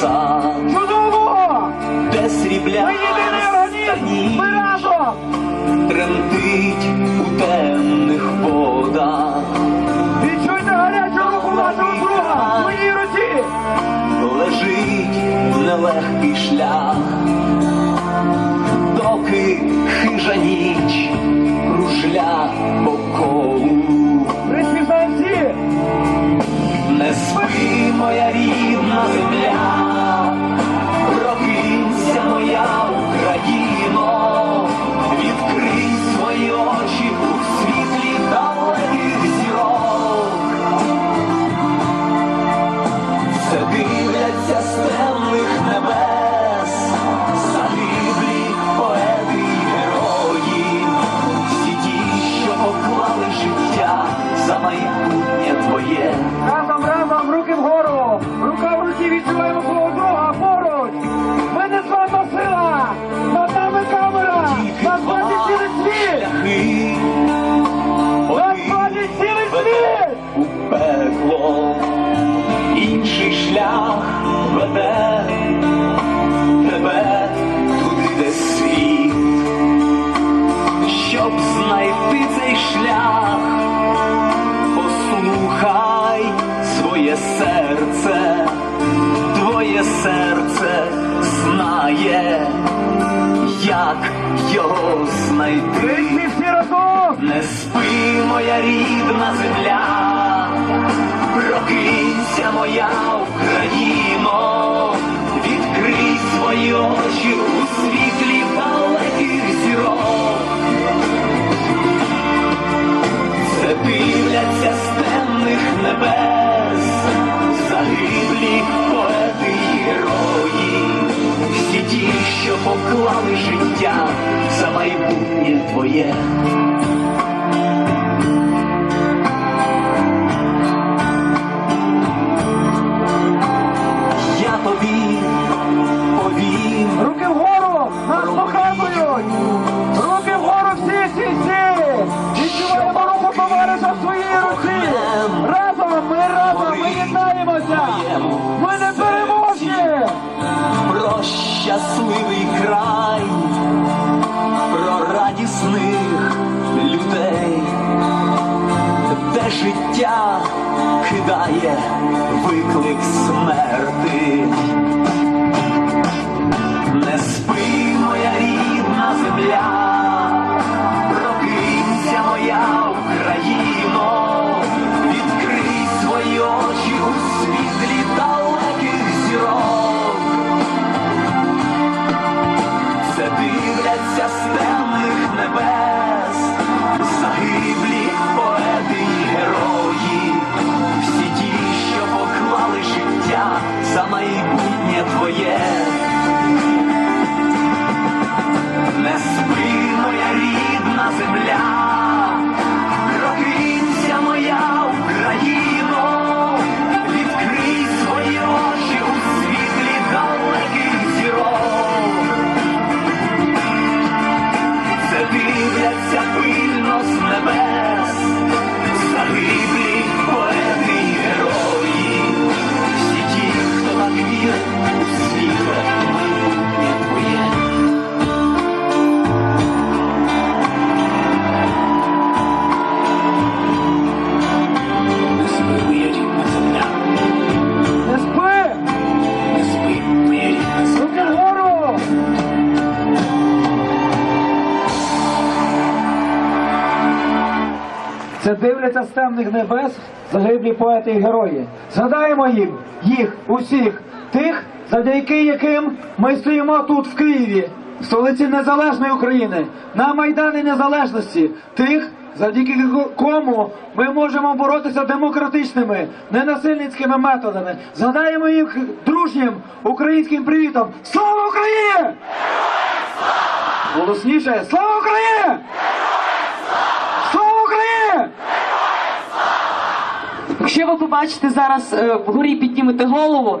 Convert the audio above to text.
сам. Чудово! Де срібля Ми єдиний! Ми разом! Тремтить у темних водах. Відчуйте гарячу руку вашого друга! в моїй руці! Лежить нелегкий шлях. identify Brazil. як його знайти. Не спи, моя рідна земля, прокинься моя Україно, відкрий свої очі. 火焰。життя кидає виклик смерті. Це дивляться з темних небес загиблі поети і герої. Згадаємо їм їх, усіх, тих, завдяки яким ми стоїмо тут, в Києві, в столиці Незалежної України, на Майдані Незалежності, тих, завдяки кому ми можемо боротися демократичними, ненасильницькими методами. Згадаємо їх дружнім українським привітом. Слава Україні! Голосніше! Слава Україні! Якщо ви побачите зараз е, вгорі піднімете голову,